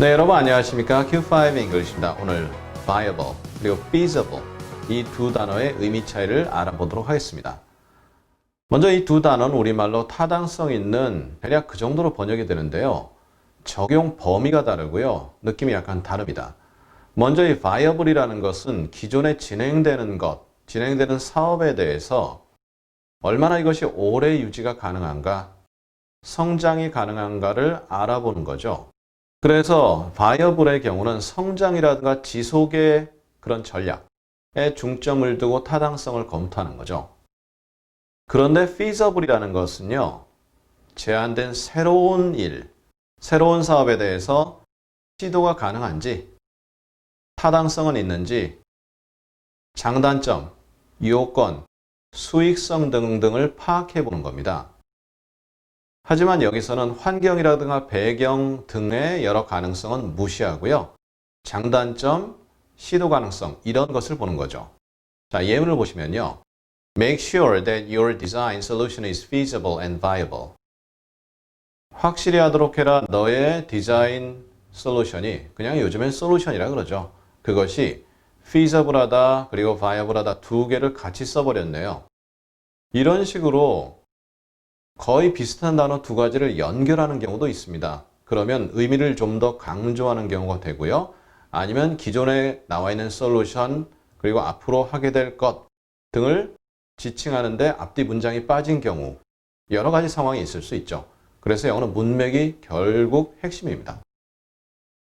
네, 여러분 안녕하십니까? Q5 English입니다. 오늘 viable 그리고 feasible 이 두 단어의 의미 차이를 알아보도록 하겠습니다. 먼저 이 두 단어는 우리말로 타당성 있는 대략 그 정도로 번역이 되는데요. 적용 범위가 다르고요. 느낌이 약간 다릅니다. 먼저 이 viable이라는 것은 기존에 진행되는 것, 진행되는 사업에 대해서 얼마나 이것이 오래 유지가 가능한가, 성장이 가능한가를 알아보는 거죠. 그래서 바이어블의 경우는 성장이라든가 지속의 그런 전략에 중점을 두고 타당성을 검토하는 거죠. 그런데 feasible이라는 것은요, 제한된 새로운 일, 새로운 사업에 대해서 시도가 가능한지, 타당성은 있는지, 장단점, 요건, 수익성 등등을 파악해 보는 겁니다. 하지만 여기서는 환경이라든가 배경 등의 여러 가능성은 무시하고요. 장단점, 시도 가능성 이런 것을 보는 거죠. 자, 예문을 보시면요. Make sure that your design solution is feasible and viable. 확실히 하도록 해라. 너의 디자인 솔루션이 그냥 요즘엔 솔루션이라 그러죠. 그것이 feasible하다 그리고 viable하다 두 개를 같이 써버렸네요. 이런 식으로 거의 비슷한 단어 두 가지를 연결하는 경우도 있습니다. 그러면 의미를 좀 더 강조하는 경우가 되고요. 아니면 기존에 나와 있는 솔루션 그리고 앞으로 하게 될 것 등을 지칭하는데 앞뒤 문장이 빠진 경우 여러 가지 상황이 있을 수 있죠. 그래서 영어는 문맥이 결국 핵심입니다.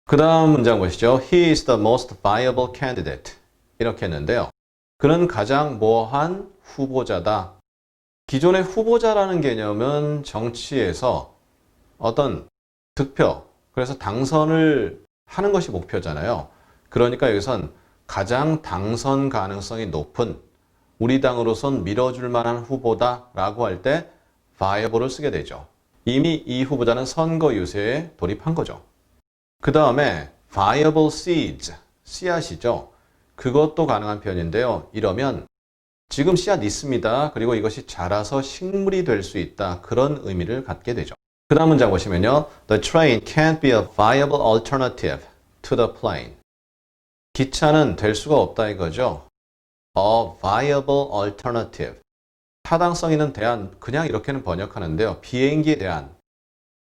그 다음 문장 보시죠. He is the most viable candidate. 이렇게 했는데요. 그는 가장 모한 후보자다. 기존의 후보자라는 개념은 정치에서 어떤 득표, 그래서 당선을 하는 것이 목표잖아요. 그러니까 여기선 가장 당선 가능성이 높은 우리 당으로선 밀어줄 만한 후보다라고 할 때 viable을 쓰게 되죠. 이미 이 후보자는 선거 유세에 돌입한 거죠. 그 다음에 viable seeds, 씨앗이죠. 그것도 가능한 표현인데요. 이러면 지금 씨앗 있습니다. 그리고 이것이 자라서 식물이 될 수 있다. 그런 의미를 갖게 되죠. 그 다음 문장 보시면요. The train can't be a viable alternative to the plane. 기차는 될 수가 없다 이거죠. A viable alternative. 타당성 있는 대안, 그냥 이렇게는 번역하는데요. 비행기에 대한.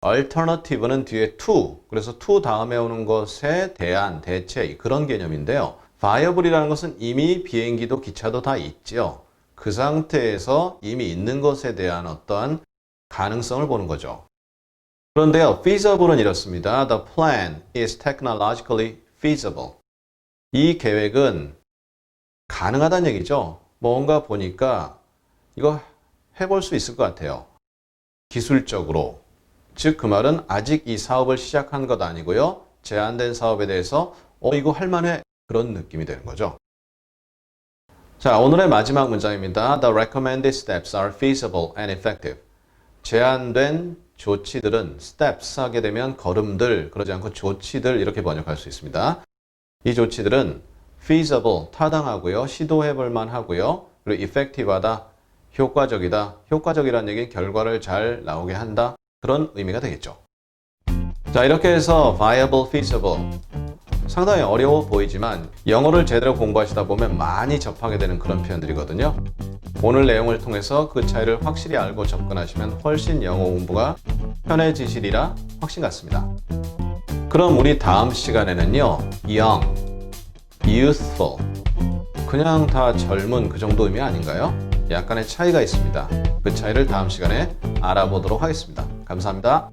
alternative는 뒤에 to, 그래서 to 다음에 오는 것에 대한, 대체, 그런 개념인데요. viable이라는 것은 이미 비행기도 기차도 다 있죠. 그 상태에서 이미 있는 것에 대한 어떠한 가능성을 보는 거죠. 그런데요, feasible은 이렇습니다. The plan is technologically feasible. 이 계획은 가능하다는 얘기죠. 뭔가 보니까 이거 해볼 수 있을 것 같아요. 기술적으로. 즉, 그 말은 아직 이 사업을 시작한 것 아니고요. 제한된 사업에 대해서 어, 이거 할만해. 그런 느낌이 되는 거죠. 자, 오늘의 마지막 문장입니다. The recommended steps are feasible and effective. 제한된 조치들은 steps 하게 되면 걸음들, 그러지 않고 조치들 이렇게 번역할 수 있습니다. 이 조치들은 feasible, 타당하고요. 시도해 볼 만하고요. 그리고 effective하다, 효과적이다. 효과적이라는 얘기는 결과를 잘 나오게 한다. 그런 의미가 되겠죠. 자, 이렇게 해서 viable, feasible. 상당히 어려워 보이지만 영어를 제대로 공부하시다 보면 많이 접하게 되는 그런 표현들이거든요. 오늘 내용을 통해서 그 차이를 확실히 알고 접근하시면 훨씬 영어 공부가 편해지시리라 확신 같습니다. 그럼 우리 다음 시간에는요. young, youthful. 그냥 다 젊은 그 정도 의미 아닌가요? 약간의 차이가 있습니다. 그 차이를 다음 시간에 알아보도록 하겠습니다. 감사합니다.